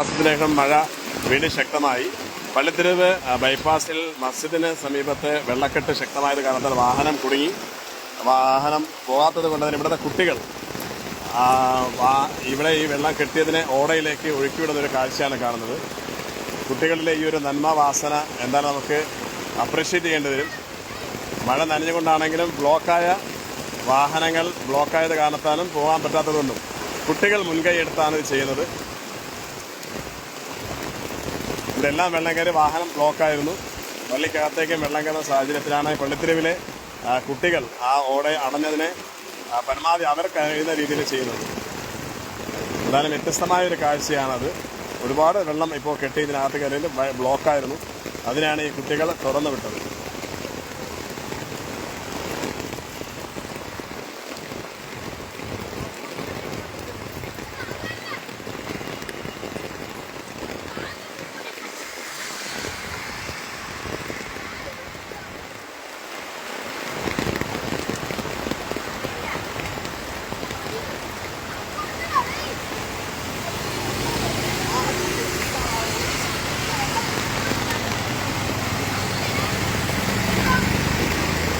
മാസത്തിനകം മഴ വീണ്ടും ശക്തമായി. പള്ളിത്തെരുവ് ബൈപ്പാസിൽ മസ്ജിദിന് സമീപത്ത് വെള്ളക്കെട്ട് ശക്തമായത് കാരണത്താൽ വാഹനം കുടുങ്ങി. വാഹനം പോകാത്തത് കൊണ്ട് തന്നെ ഇവിടുത്തെ കുട്ടികൾ ഇവിടെ ഈ വെള്ളം കെട്ടിയതിനെ ഓടയിലേക്ക് ഒഴുക്കിവിടുന്ന ഒരു കാഴ്ചയാണ് കാണുന്നത്. കുട്ടികളിലെ ഈ ഒരു നന്മ വാസന എന്താണ് നമുക്ക് അപ്രീഷിയേറ്റ് ചെയ്യേണ്ടി വരും. മഴ നനഞ്ഞുകൊണ്ടാണെങ്കിലും ബ്ലോക്കായ വാഹനങ്ങൾ ബ്ലോക്കായത് കാരണത്താലും പോകാൻ പറ്റാത്തതുകൊണ്ടും കുട്ടികൾ മുൻകൈ എടുത്താണ് ഇത് ചെയ്യുന്നത്. ഇവിടെ എല്ലാം വെള്ളം കയറി വാഹനം ബ്ലോക്കായിരുന്നു. പള്ളിക്കകത്തേക്ക് വെള്ളം കയറുന്ന സാഹചര്യത്തിലാണ് പള്ളിത്തെരുവിലെ കുട്ടികൾ ആ ഓടെ അടഞ്ഞതിനെ പരമാവധി അവർ കഴിയുന്ന രീതിയിൽ ചെയ്യുന്നത്. എന്തായാലും വ്യത്യസ്തമായ ഒരു കാഴ്ചയാണത്. ഒരുപാട് വെള്ളം ഇപ്പോൾ കെട്ടി ഇതിനകത്ത് കയറിയത് ബ- ബ്ലോക്കായിരുന്നു. അതിനാണ് ഈ കുട്ടികൾ തുറന്നു വിട്ടത്.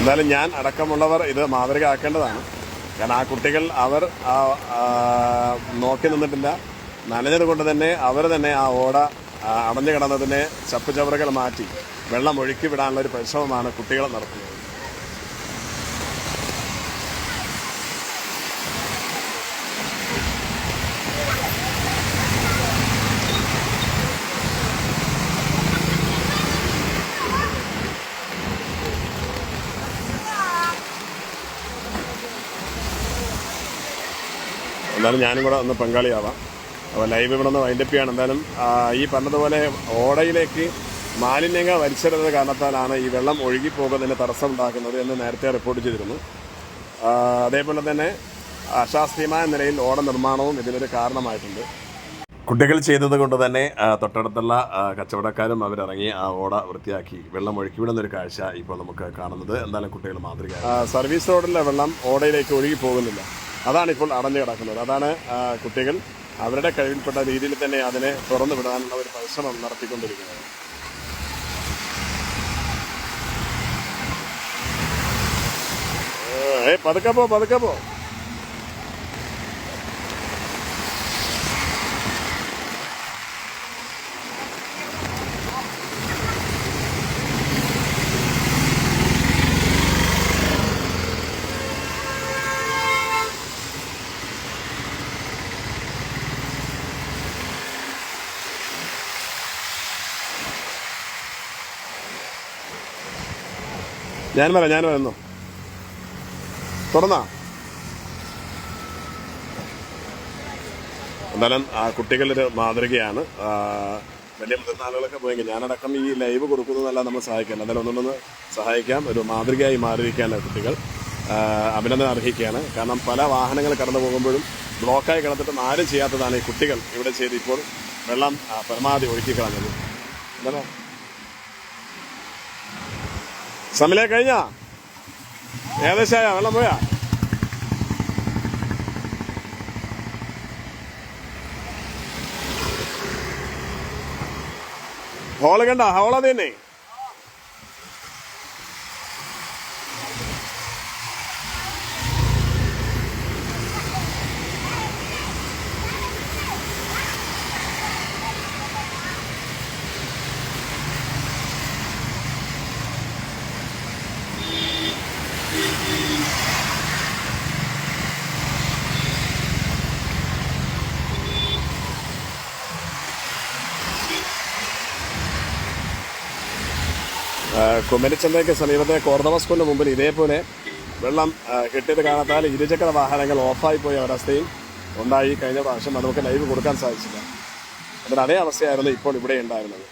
എന്തായാലും ഞാൻ അടക്കമുള്ളവർ ഇത് മാതൃക ആക്കേണ്ടതാണ് കാരണം ആ കുട്ടികൾ അവർ നോക്കി നിന്നിട്ടില്ല. നനഞ്ഞത് കൊണ്ട് തന്നെ അവർ തന്നെ ആ ഓട അടഞ്ഞു കിടന്നതിനെ ചപ്പുചവറുകൾ മാറ്റി വെള്ളം ഒഴുക്കി വിടാനുള്ള ഒരു പരിശ്രമമാണ് കുട്ടികളെ നടത്തുന്നത്. എന്നാലും ഞാനും കൂടെ ഒന്ന് പങ്കാളിയാവാം. അപ്പോൾ ലൈവ് ഇവിടെ നിന്ന് വൈൻഡപ്പ് ചെയ്യാണ്. എന്തായാലും ഈ പറഞ്ഞതുപോലെ ഓടയിലേക്ക് മാലിന്യങ്ങൾ വലിച്ചെടുത്ത കാരണത്താലാണ് ഈ വെള്ളം ഒഴുകിപ്പോകുന്നതിന് തടസ്സം ഉണ്ടാക്കുന്നത് എന്ന് നേരത്തെ റിപ്പോർട്ട് ചെയ്തിരുന്നു. അതേപോലെ തന്നെ അശാസ്ത്രീയമായ നിലയിൽ ഓട നിർമ്മാണവും ഇതിനൊരു കാരണമായിട്ടുണ്ട്. കുട്ടികൾ ചെയ്തത് കൊണ്ട് തന്നെ തൊട്ടടുത്തുള്ള കച്ചവടക്കാരും അവരിറങ്ങി ആ ഓട വൃത്തിയാക്കി വെള്ളം ഒഴുക്കി വിടുന്ന ഒരു കാഴ്ച ഇപ്പോൾ നമുക്ക് കാണുന്നത്. എന്തായാലും കുട്ടികൾ മാതൃക സർവീസ് റോഡിലെ വെള്ളം ഓടയിലേക്ക് ഒഴുകി പോകുന്നില്ല അതാണ് ഇപ്പോൾ അടഞ്ഞു കിടക്കുന്നത്. അതാണ് കുട്ടികൾ അവരുടെ കഴിവിൽപ്പെട്ട രീതിയിൽ തന്നെ അതിനെ തുറന്നു വിടാനുള്ള ഒരു പരിശ്രമം നടത്തിക്കൊണ്ടിരിക്കുന്നത്. ഏ പതുക്കെ പോ പതുക്കെ പോ. ഞാൻ വരാം ഞാൻ വരുന്നു തുറന്നാ എന്തായാലും ആ കുട്ടികളൊരു മാതൃകയാണ്. വലിയ മുതിർന്ന ആളുകളൊക്കെ പോയെങ്കിൽ ഞാനടക്കം ഈ ലൈവ് കൊടുക്കുന്നതല്ല നമ്മൾ സഹായിക്കാൻ എന്തായാലും ഒന്നൊന്ന് സഹായിക്കാം. ഒരു മാതൃകയായി മാറിയിരിക്കുകയാണ് കുട്ടികൾ. അഭിനന്ദനം അർഹിക്കുകയാണ്. കാരണം പല വാഹനങ്ങൾ കടന്നു പോകുമ്പോഴും ബ്ലോക്കായി കിടന്നിട്ടും ആരും ചെയ്യാത്തതാണ് ഈ കുട്ടികൾ ഇവിടെ ചെയ്ത് ഇപ്പോൾ വെള്ളം പരമാവധി ഒഴുക്കി കളഞ്ഞത്. എന്താ സമലെ കഴിഞ്ഞാ? ഏകദേശമായ വെള്ളം പോയാ? ഹോൾ കണ്ട? ഹോള തന്നെ. കുമരിച്ചന്തയ്ക്ക് സമീപത്തെ കോർദവ സ്കൂളിന് മുമ്പിൽ ഇതേപോലെ വെള്ളം കിട്ടിയത് കാണത്താൽ ഇരുചക്ര വാഹനങ്ങൾ ഓഫായി പോയ ഒരവസ്ഥയും ഉണ്ടായി കഴിഞ്ഞ പ്രാവശ്യം നമുക്ക് ലൈവ് കൊടുക്കാൻ സാധിച്ചില്ല അതിന് അതേ അവസ്ഥയായിരുന്നു ഇപ്പോൾ ഇവിടെ ഉണ്ടായിരുന്നത്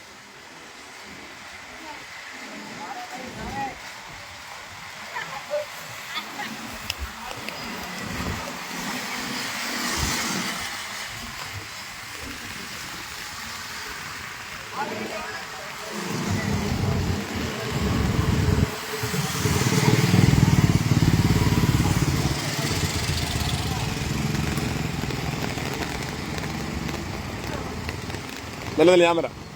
Thank you. നിലനിൽ ഞാൻ വരാം.